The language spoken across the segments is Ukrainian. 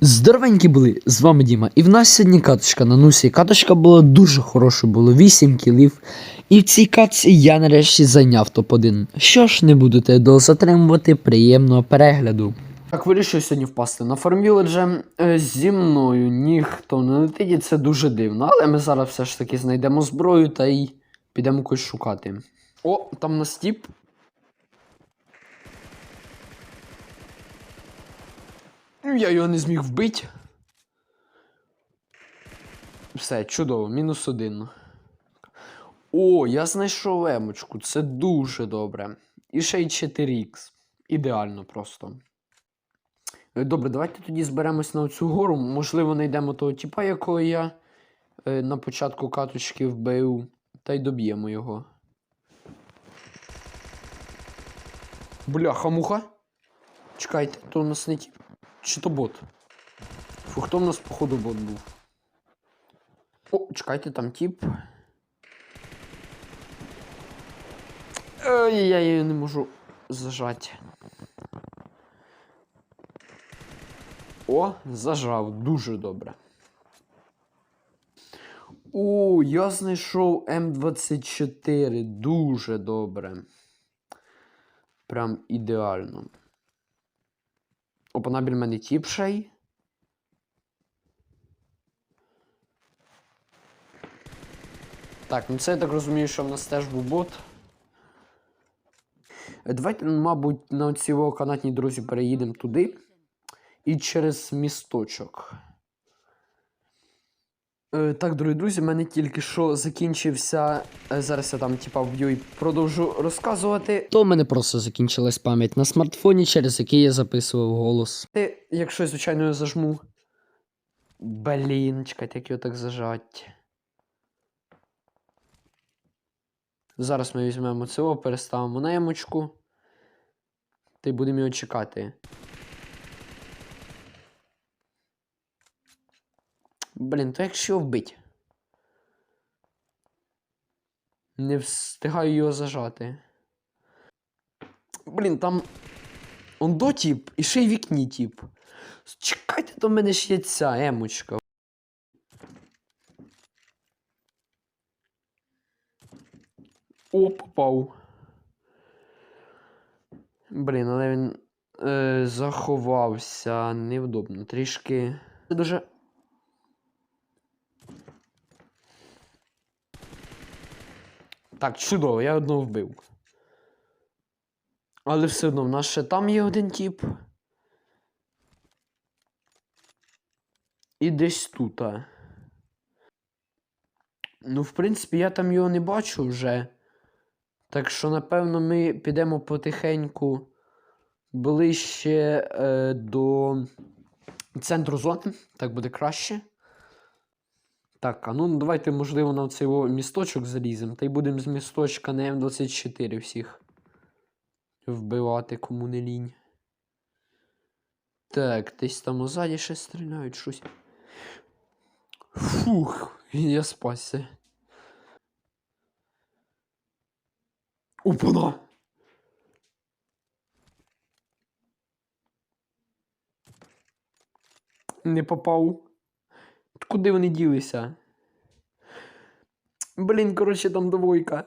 Здоровенькі були, з вами Діма. І в нас сьогодні каточка на нусі. Каточка була дуже хорошою, було 8 кілів. І в цій катці я нарешті зайняв топ-1. Що ж, не буду тебе затримувати, приємного перегляду. Так вирішив сьогодні впасти на фармвіледже. Е, Зі мною ніхто не летить, і це дуже дивно. Але ми зараз все ж таки знайдемо зброю та й підемо когось шукати. О, там на стіп. Я його не зміг вбити. Все, чудово, мінус один. О, я знайшов емочку. Це дуже добре. І ще й 4х. Ідеально просто. Е, Добре, давайте тоді зберемось на цю гору. Можливо, знайдемо того типа, якого я е, на початку каточки вбив, та й доб'ємо його. Бляха, муха. Чекайте, то у нас не тіп. Чи то бот? Фу, хто в нас, походу, бот був? О, чекайте, там тіп. Ой, я її не можу зажати. О, зажав, дуже добре. О, я знайшов М24. Дуже добре. Прям ідеально. Набір мене тіпший. Так, ну це я так розумію, що в нас теж був бот. Давайте, мабуть, на ці канатні друзі переїдемо туди. І через місточок. Е, так, дорогі друзі, в мене тільки що закінчився. е, Зараз я там, типа, вб'ю і продовжу розказувати. То в мене просто закінчилась пам'ять на смартфоні, через який я записував голос. Ти, якщо звичайно, його зажму. Блін, чекайте, як його так зажать. Зараз ми візьмемо цього, переставимо на емочку. Та й будемо його чекати. Блін, то якщо вбить. Не встигаю його зажати. Блін, там. Он до тіп, і ще й вікні тіп. Чекайте, до мене ж є ця емочка. О, попав. Блін, але він е, заховався невдобно. Трішки. Це дуже. Так, чудово, я одного вбив. Але все одно в нас ще там є один тип. І десь тут. Ну, в принципі, я там його не бачу вже. Так що, напевно, ми підемо потихеньку ближче е, до центру зони. Так буде краще. Так, а ну давайте, можливо, на цей місточок заліземо. Та й будемо з місточка на М24 всіх вбивати, кому не лінь. Так, десь там озаді ще стріляють щось. Фух, я спасся. Опана! Не попав. Куди вони ділися? Блін, коротше, там двойка.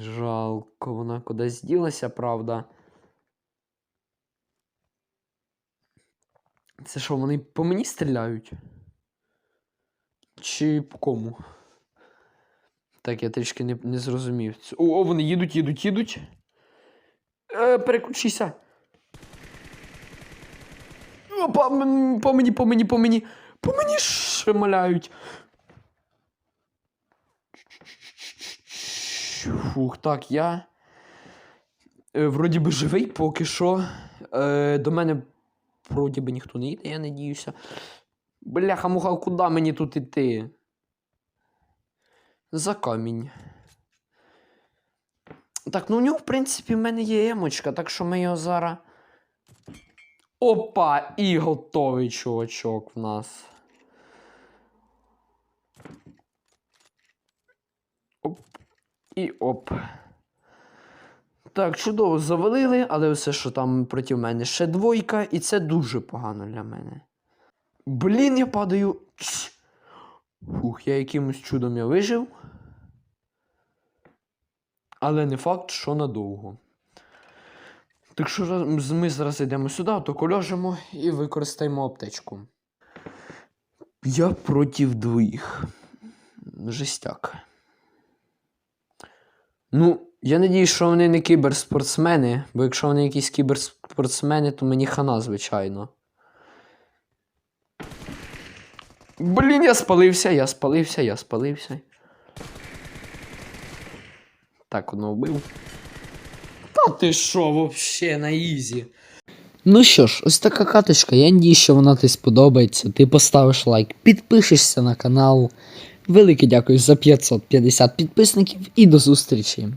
Жалко, вона кудись ділася, правда. Це що, вони по мені стріляють? Чи по кому? Так, я трішки не, не зрозумів. О, о, вони їдуть, їдуть, їдуть. Е, переключися. Опа, м, по мені, по мені, по мені. По мені шмаляють. Фух, так, я. Е, вроді би живий поки що. Е, до мене вроді би ніхто не йде, я надіюся. Бляха, муха, куди мені тут іти? За камінь. Так, ну у нього, в принципі, в мене є емочка, так що ми його зараз. Опа! І готовий чувачок в нас. Оп. І оп. Так, чудово завалили, але все, що там проти мене ще двойка, і це дуже погано для мене. Блін, я падаю. Фух, я якимось чудом я вижив. Але не факт, що надовго. Так що ми зараз йдемо сюди, то коляжемо і використаємо аптечку. Я проти двоїх. Жестяк. Ну, я надіюсь, що вони не кіберспортсмени, бо якщо вони якісь кіберспортсмени, то мені хана, звичайно. Блін, я спалився, я спалився, я спалився. Так, одного вбив. Ти що, вообще на ізі. Ну що ж, ось така каточка. Я надію, що вона тобі сподобається. Ти поставиш лайк, підпишешся на канал. Велике дякую за 550 підписників і до зустрічі.